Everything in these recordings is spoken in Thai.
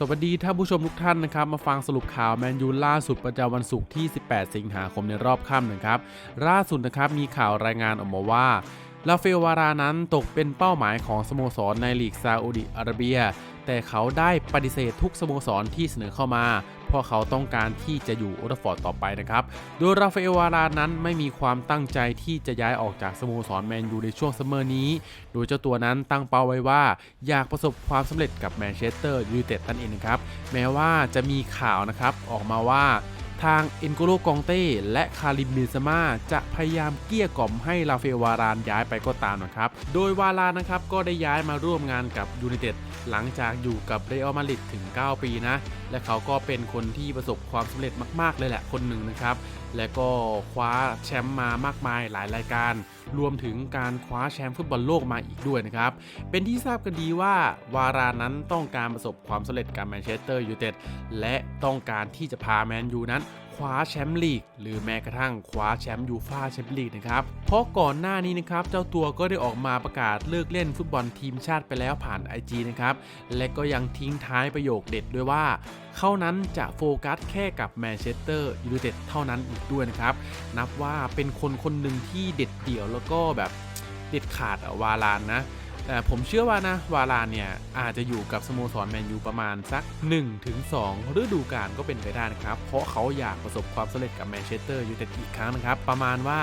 สวัสดีท่านผู้ชมทุกท่านนะครับมาฟังสรุปข่าวแมนยูล่าสุดประจำวันศุกร์ที่ 18 สิงหาคมในรอบค่ำนะครับล่าสุดนะครับมีข่าวรายงานออกมาว่าลาเฟลวารานั้นตกเป็นเป้าหมายของสโมสรในลีกซาอุดิอาระเบีย แต่เขาได้ปฏิเสธทุกสโมสรที่เสนอเข้ามา เพราะเขาต้องการที่จะอยู่โอลด์ฟอร์ดต่อไปนะครับ โดยราฟาเอลวารานั้นไม่มีความตั้งใจที่จะย้ายออกจากสโมสรแมนยูในช่วงซัมเมอร์นี้ โดยเจ้าตัวนั้นตั้งเป้าไว้ว่า อยากประสบความสำเร็จกับแมนเชสเตอร์ยูไนเต็ดนั่นเองนะครับ แม้ว่าจะมีข่าวนะครับออกมาว่า ทางเอ็นโกโลกองเต้และคาริมเบนซาม่าจะพยายามเกลี้ยกล่อมให้ลาเฟวารานย้ายไปก็ตามนะครับ โดยวารานนะครับก็ได้ย้ายมาร่วมงานกับยูไนเต็ดหลังจากอยู่กับเรอัลมาดริดถึง 9 ปีนะ และเขาก็เป็นคนที่ประสบความสำเร็จมากๆเลยแหละคนหนึ่งนะครับ และก็คว้าแชมป์มามากมายหลายรายการ รวมถึงการคว้าแชมป์ฟุตบอลโลกมาอีกด้วยนะครับ เป็นที่ทราบกันดีว่าวารานั้นต้องการประสบความสำเร็จกับแมนเชสเตอร์ยูไนเต็ดและต้องการที่จะพาแมนยูนั้น คว้าแชมป์ลีก หรือแม้กระทั่งคว้าแชมป์ยูฟ่าแชมเปี้ยนลีกนะครับ เพราะก่อนหน้านี้นะครับ เจ้าตัวก็ได้ออกมาประกาศเลิกเล่นฟุตบอลทีมชาติไปแล้วผ่าน IG นะครับ และก็ยังทิ้งท้ายประโยคเด็ดด้วยว่าเขานั้นจะโฟกัสแค่กับแมนเชสเตอร์ยูไนเต็ดเท่านั้นอีกด้วยนะครับ นับว่าเป็นคนคนหนึ่งที่เด็ดเดี่ยวแล้วก็แบบเด็ดขาดอวาลานนะ แต่ผมเชื่อว่านะ วาลานเนี่ย อาจจะอยู่กับสโมสรแมนยูประมาณสัก 1-2 ฤดูกาลก็เป็นไปได้นะครับ เพราะเขาอยากประสบความสำเร็จกับแมนเชสเตอร์ยูไนเต็ดอีกครั้งนะครับ ประมาณว่า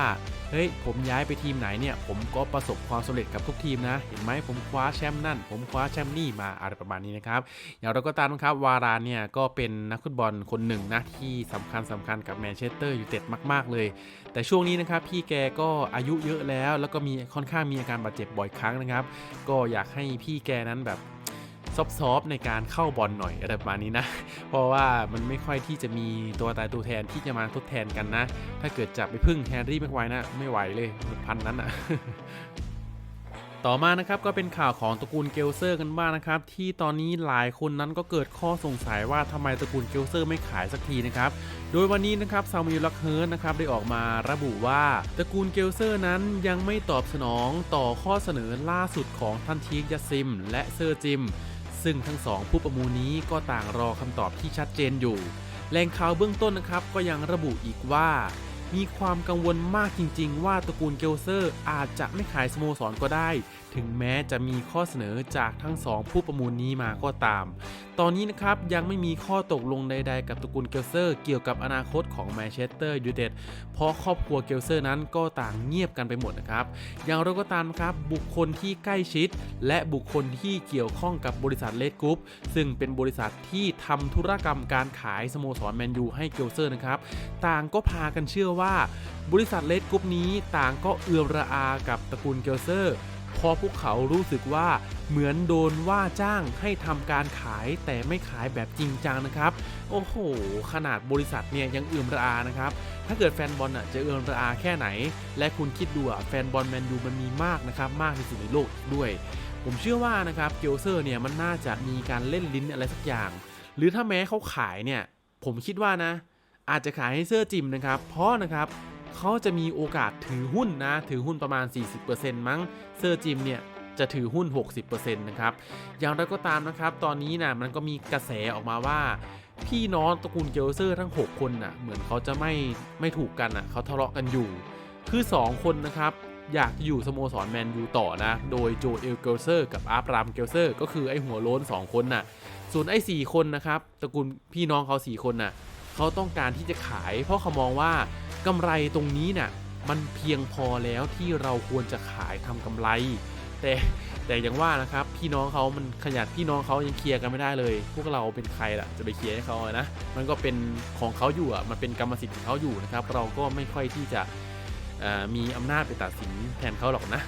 เฮ้ยผมย้ายไปทีมไหนเนี่ย ผมก็ประสบความสำเร็จกับทุกทีมนะ เห็นไหมผมคว้าแชมป์นั่น ผมคว้าแชมป์นี่มาอะไรประมาณนี้นะครับ อย่างเราก็ตามนะครับวารานเนี่ยก็เป็นนักฟุตบอลคนหนึ่งนะที่สำคัญสำคัญกับแมนเชสเตอร์ยูไนเต็ดมากๆเลย แต่ช่วงนี้นะครับพี่แกก็อายุเยอะแล้ว แล้วก็มีค่อนข้างมีอาการบาดเจ็บบ่อยครั้งนะครับ ก็อยากให้พี่แกนั้นแบบ ซอฟๆในการเข้าบอลหน่อยอะไรประมาณนี้นะ เพราะว่ามันไม่ค่อยที่จะมีตัวตายตัวแทนที่จะมาทดแทนกันนะ ถ้าเกิดจับไปพึ่งแฮร์รี่แม็กไวนะ ไม่ไหวเลยพันนั้นอะต่อมานะครับก็เป็นข่าวของตระกูลเกลเซอร์กันบ้างนะครับ ที่ตอนนี้หลายคนนั้นก็เกิดข้อสงสัยว่าทำไมตระกูลเกลเซอร์ไม่ขายสักทีนะครับ โดยวันนี้นะครับซามิลลักเฮิร์นนะครับได้ออกมาระบุว่าตระกูลเกลเซอร์นั้นยังไม่ตอบสนองต่อข้อเสนอล่าสุดของท่านทีกยาซิม และเซอร์จิม ซึ่งทั้งสองผู้ประมูลนี้ก็ต่างรอคำตอบที่ชัดเจนอยู่ แหล่งข่าวเบื้องต้นนะครับก็ยังระบุอีกว่า มีความกังวลมากจริง ๆ ว่าตระกูลเกลเซอร์อาจจะไม่ขายสโมสรก็ได้ ถึงแม้จะมีข้อเสนอจากทั้งสองผู้ประมูลนี้มาก็ตาม ตอนนี้นะครับยังไม่มีข้อตกลงใด ๆ กับตระกูลเกลเซอร์ เกี่ยวกับอนาคตของแมนเชสเตอร์ยูไนเต็ดเพราะครอบครัวเกลเซอร์นั้นก็ต่างเงียบกันไปหมดนะครับ อย่างไรก็ตามครับบุคคลที่ใกล้ชิด และบุคคลที่เกี่ยวข้องกับบริษัทเลดกรุ๊ปซึ่งเป็นบริษัทที่ทำธุรกรรมการขายสโมสรแมนยูให้เกลเซอร์นะครับต่างก็พากันเชื่อว่าบริษัทเลดกรุ๊ปนี้ต่างก็เอือมระอากับตระกูลเกลเซอร์เพราะพวกเขารู้สึกว่าเหมือนโดนว่าจ้างให้ทำการขายแต่ไม่ขายแบบจริงจังนะครับ โอ้โห ขนาดบริษัทเนี่ยยังเอือมระอานะครับ ถ้าเกิดแฟนบอลอะจะเอือมระอาแค่ไหน และคุณคิดดูอะแฟนบอลแมนยูมันมีมากนะครับ มากที่สุดในโลกอีกด้วย ผมเชื่อว่านะครับเกลเซอร์เนี่ยมันน่าจะมีการเล่นลิ้นอะไรสักอย่าง หรือถ้าแม้เขาขายเนี่ยผมคิดว่านะ อาจจะขายให้เซอร์จิมนะครับ เพราะนะครับเขาจะมีโอกาสถือหุ้นนะ ถือหุ้นประมาณ 40%มั้ง เซอร์จิมเนี่ยจะถือหุ้น 60%นะครับ อย่างไรก็ตามนะครับ ตอนนี้นะมันก็มีกระแสออกมาว่า พี่น้องตระกูลเกลเซอร์ทั้ง 6 คนน่ะ เหมือนเขาจะไม่ไม่ถูกกันน่ะเขาทะเลาะกันอยู่ คือ 2 คนนะครับอยากอยู่สโมสรแมนยูต่อนะ โดยโจเอลเกลเซอร์กับอาร์บรามเกลเซอร์ก็คือไอหัวโล้น 2 คนน่ะ ส่วนไอ้สี่คนนะครับตระกูลพี่น้องเขาสี่คนน่ะ เขาต้องการที่จะขาย เพราะเขามองว่ากำไรตรงนี้น่ะมันเพียงพอแล้วที่เราควรจะขายทำกำไร แต่แต่อย่างว่านะครับพี่น้องเขามันขยันพี่น้องเขายังเคลียร์กันไม่ได้เลย พวกเราเป็นใครล่ะจะไปเคลียร์ให้เขานะมันก็เป็นของเขาอยู่อะมันเป็นกรรมสิทธิ์ของเขาอยู่นะครับ เราก็ไม่ค่อยที่จะมีอำนาจไปตัดสินแทนเขาหรอกนะ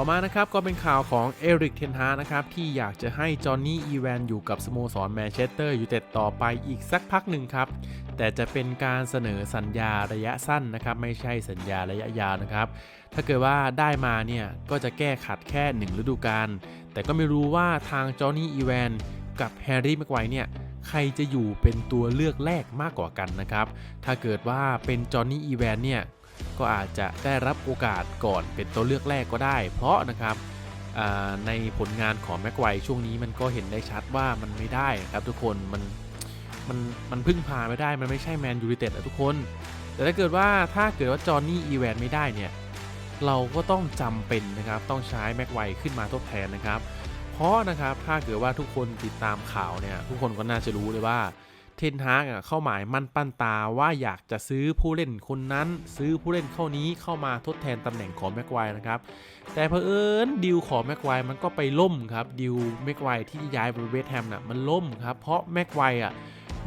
ต่อมานะครับก็เป็นข่าวของเอริกเทนฮานะครับที่อยากจะให้จอห์นนี่อีแวนอยู่กับสโมสรแมนเชสเตอร์ยูไนเต็ดต่อไปอีกสักพักหนึ่งครับ แต่จะเป็นการเสนอสัญญาระยะสั้นนะครับ ไม่ใช่สัญญาระยะยาวนะครับ ถ้าเกิดว่าได้มาเนี่ย ก็จะแก้ขัดแค่ 1 ฤดูกาลแต่ก็ไม่รู้ว่าทางจอห์นนี่อีแวนกับแฮร์รี่แม็กไวเนี่ยใครจะอยู่เป็นตัวเลือกแรกมากกว่ากันนะครับ ถ้าเกิดว่าเป็นจอห์นนี่อีแวนเนี่ย ก็อาจจะได้รับโอกาสก่อนเป็นตัวเลือกแรกก็ได้ เพราะนะครับในผลงานของแม็กไวช่วงนี้มันก็เห็นได้ชัดว่ามันไม่ได้ครับทุกคนมันมันมันพึ่งพาไม่ได้มันไม่ใช่แมนยู i นเต็ดอะทุกคน แต่ถ้าเกิดว่าถ้าเกิดว่าจอห์นนี่อีแวนไม่ได้เนี่ยเราก็ต้องจำเป็นนะครับต้องใช้แม็กไวขึ้นมาทดแทนนะครับ เพราะนะครับถ้าเกิดว่าทุกคนติดตามข่าวเนี่ยทุกคนก็น่าจะรู้เลยว่า เทนฮากอะเข้าหมายมั่นปั้นตาว่าอยากจะซื้อผู้เล่นคนนั้นซื้อผู้เล่นเข้านี้เข้ามาทดแทนตำแหน่งของแม็กไวนะครับ แต่เผอิญดิวของแม็กไวมันก็ไปล่มครับดิวแม็กไวที่ย้ายไปเวสต์แฮมน่ะมันล่มครับเพราะแม็กไวอะ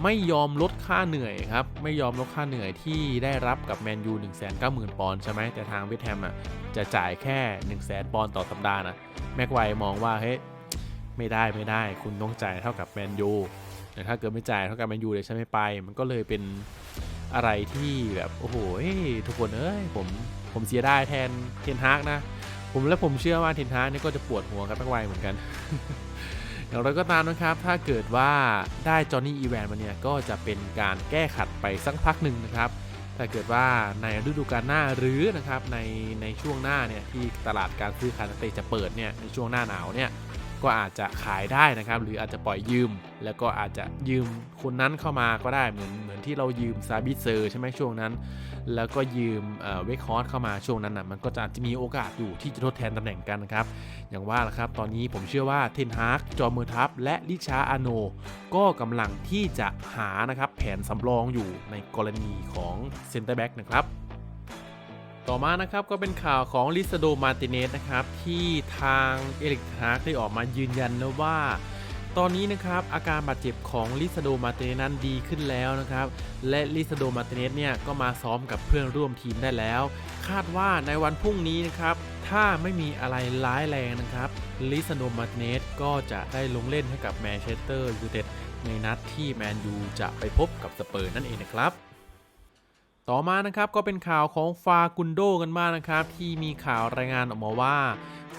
ไม่ยอมลดค่าเหนื่อยครับ ไม่ยอมลดค่าเหนื่อยที่ได้รับกับแมนยู1 9 0 0 0 0 ปอนด์ใช่ไหมแต่ทางเวสต์แฮมอะจะจ่ายแค่ 1 0 0 0 0 0 ปอนด์ต่อสัปดาห์นะแม็กไวมองว่าเฮ้ยไม่ได้ไม่ได้ คุณต้องจ่ายเท่ากับแมนยู แต่ถ้าเกิดไม่จ่ายเท่ากับแมนยูเลยฉันไม่ไป มันก็เลยเป็นอะไรที่แบบโอ้โหทุกคนเอ้ยผมผมเสียได้แทนเทนฮากนะ ผมและผมเชื่อว่าเทนฮากนี่ก็จะปวดหัวกับแม็กไวเหมือนกันอย่างไรก็ตามนะครับ ถ้าเกิดว่าได้จอห์นนี่อีแวนมาเนี่ย ก็จะเป็นการแก้ขัดไปสักพักหนึ่งนะครับ ถ้าเกิดว่าในฤดูกาลหน้าหรือนะครับในในช่วงหน้าเนี่ยที่ตลาดการซื้อขายนักเตะจะเปิดเนี่ยในช่วงหน้าหนาวเนี่ย ก็อาจจะขายได้นะครับ หรืออาจจะปล่อยยืม แล้วก็อาจจะยืมคนนั้นเข้ามาก็ได้เหมือนเหมือนที่เรายืมซาบิเซอร์ใช่ไหมช่วงนั้น แล้วก็ยืมเวคฮอสเข้ามาช่วงนั้นนะมันก็จะอาจจะมีโอกาสอยู่ที่จะทดแทนตำแหน่งกันนะครับ อย่างว่าละครับ ตอนนี้ผมเชื่อว่าเทนฮากจอมือทัพ และลิชาอาโน ก็กำลังที่จะหานะครับแผนสำรองอยู่ในกรณีของเซนเตอร์แบ็กนะครับ ต่อมานะครับก็เป็นข่าวของลิซาโดมาติเนสนะครับที่ทางเอริกฮาร์กได้ออกมายืนยันแล้วว่า ตอนนี้นะครับอาการบาดเจ็บของลิซาโดมาติเนสนั้นดีขึ้นแล้วนะครับและลิซาโดมาติเนสเนี่ยก็มาซ้อมกับเพื่อนร่วมทีมได้แล้ว คาดว่าในวันพรุ่งนี้นะครับถ้าไม่มีอะไรร้ายแรงนะครับลิซาโดมาติเนสก็จะได้ลงเล่นให้กับแมนเชสเตอร์ยูไนเต็ดในนัดที่แมนยูจะไปพบกับสเปอร์นั่นเองนะครับ ต่อมานะครับก็เป็นข่าวของฟากุนโดกันบ้างนะครับ ที่มีข่าวรายงานออกมาว่า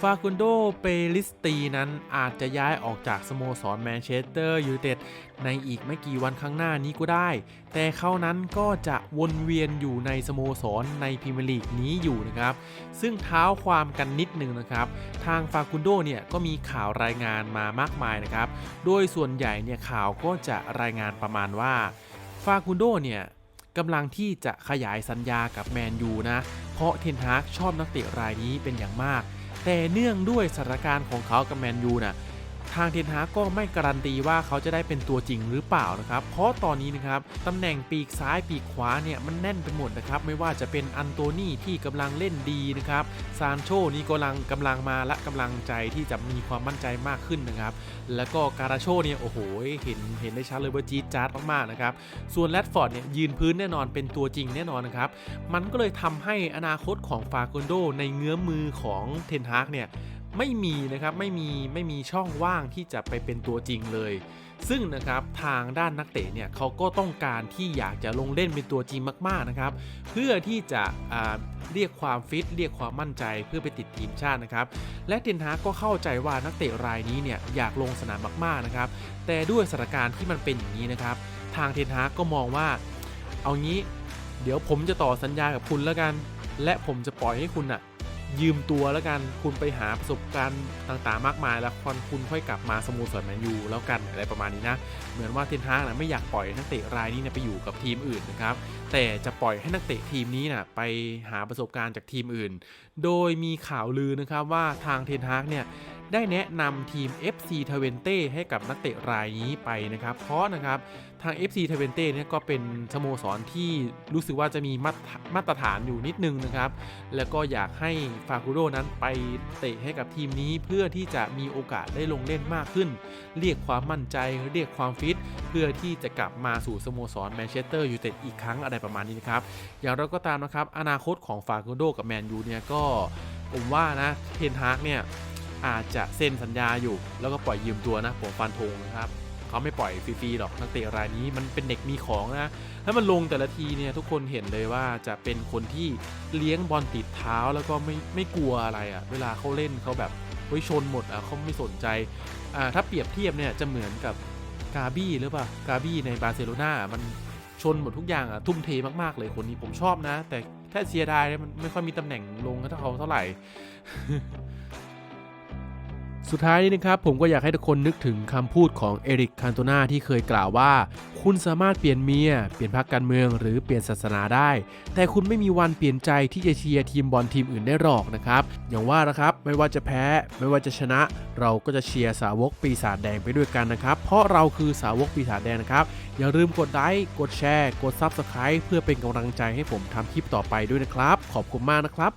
ฟากุนโดเปลิสตีนั้นอาจจะย้ายออกจากสโมสรแมนเชสเตอร์ยูไนเต็ดในอีกไม่กี่วันข้างหน้านี้ก็ได้ แต่เขานั้นก็จะวนเวียนอยู่ในสโมสรในพรีเมียร์ลีกนี้อยู่นะครับ ซึ่งเท้าความกันนิดหนึ่งนะครับ ทางฟากุนโดเนี่ยก็มีข่าวรายงานมามากมายนะครับ โดยส่วนใหญ่เนี่ยข่าวก็จะรายงานประมาณว่าฟากุนโดเนี่ย กำลังที่จะขยายสัญญากับแมนยูนะ เพราะเทนฮากชอบนักเตะรายนี้เป็นอย่างมาก แต่เนื่องด้วยสถานการณ์ของเขากับแมนยูน่ะ ทางเทนฮากก็ไม่การันตีว่าเขาจะได้เป็นตัวจริงหรือเปล่านะครับ เพราะตอนนี้นะครับตำแหน่งปีกซ้ายปีกขวาเนี่ยมันแน่นไปหมดนะครับ ไม่ว่าจะเป็นอันโตนี่ที่กำลังเล่นดีนะครับซานโชนี่กำลังกำลังมาและกำลังใจที่จะมีความมั่นใจมากขึ้นนะครับ แล้วก็การาโชเนี่ยโอ้โหเห็นเห็นได้ชัดเลยว่าจี๊ดจ๊าดมากๆนะครับ ส่วนแรดฟอร์ดเนี่ยยืนพื้นแน่นอนเป็นตัวจริงแน่นอนนะครับ มันก็เลยทำให้อนาคตของฟาโกนโดในเงื้อมมือของเทนฮากเนี่ย ไม่มีนะครับไม่มีไม่มีช่องว่างที่จะไปเป็นตัวจริงเลย ซึ่งนะครับทางด้านนักเตะเนี่ยเขาก็ต้องการที่อยากจะลงเล่นเป็นตัวจริงมากๆนะครับ เพื่อที่จะเรียกความฟิตเรียกความมั่นใจเพื่อไปติดทีมชาตินะครับ และเทนฮากก็เข้าใจว่านักเตะรายนี้เนี่ยอยากลงสนามมากๆนะครับ แต่ด้วยสถานการณ์ที่มันเป็นอย่างนี้นะครับ ทางเทนฮากก็มองว่า เอางี้ เดี๋ยวผมจะต่อสัญญากับคุณแล้วกัน และผมจะปล่อยให้คุณอะ ยืมตัวแล้วกันคุณไปหาประสบการณ์ต่างๆ มากมาย แล้วคนคุณค่อยกลับมาสโมสรแมนยูแล้วกันอะไรประมาณนี้นะ เหมือนว่าเทนฮากนะไม่อยากปล่อยนักเตะรายนี้นะไปอยู่กับทีมอื่นนะครับแต่จะปล่อยให้นักเตะทีมนี้นะไปหาประสบการณ์จากทีมอื่น โดยมีข่าวลือนะครับว่าทางเทนฮากเนี่ย ได้แนะนำทีม FC t w e n t e ให้กับนักเตะรายนี้ไปนะครับ เพราะนะครับทาง FC t w e n t e เนี่ยก็เป็นสโมสรที่รู้สึกว่าจะมีมาตรมาตรฐานอยู่นิดนึงนะครับ แล้วก็อยากให้ฟาคูโดนั้นไปเตะให้กับทีมนี้เพื่อที่จะมีโอกาสได้ลงเล่นมากขึ้น เรียกความมั่นใจเรียกความฟิตเพื่อที่จะกลับมาสู่สโมสรแมนเชสเตอร์ยูไนเต็ดอีกครั้งอะไรประมาณนี้นะครับอย่างเราก็ตามนะครับอนาคตของฟาคูโดกับแมนยูเนี่ยก็ผมว่านะเทนฮากเนี่ย อาจจะเซ็นสัญญาอยู่ แล้วก็ปล่อยยืมตัวนะผมฟันธงนะครับเขาไม่ปล่อยฟรีๆหรอกนักเตะรายนี้มันเป็นเด็กมีของนะถ้ามันลงแต่ละทีเนี่ยทุกคนเห็นเลยว่าจะเป็นคนที่เลี้ยงบอลติดเท้าแล้วก็ไม่ไม่กลัวอะไรอะ่ะเวลาเขาเล่นเขาแบบเฮ้ยชนหมดอะเขาไม่สนใจอ่าถ้าเปรียบเทียบเนี่ยจะเหมือนกับกาบี้หรือเปล่ากาบี้ในบาร์เซโลนามันชนหมดทุกอย่างอะทุ่มเทมากๆเลยคนนี้ผมชอบนะ แต่ถ้าเสียดายมันไม่ค่อยมีตำแหน่งลงเท่าเขาเท่าไหร่ สุดท้ายนี้นะครับผมก็อยากให้ทุกคนนึกถึงคำพูดของเอริกคันโตนาที่เคยกล่าวว่า คุณสามารถเปลี่ยนเมีย เปลี่ยนพรรคการเมือง หรือเปลี่ยนศาสนาได้ แต่คุณไม่มีวันเปลี่ยนใจที่จะเชียร์ทีมบอลทีมอื่นได้หรอกนะครับ อย่างว่านะครับไม่ว่าจะแพ้ไม่ว่าจะชนะ เราก็จะเชียร์สาวกปีศาจแดงไปด้วยกันนะครับ เพราะเราคือสาวกปีศาจแดงนะครับอย่าลืมกดไลค์กดแชร์ กด Subscribe เพื่อเป็นกำลังใจให้ผมทำคลิปต่อไปด้วยนะครับ ขอบคุณมากนะครับ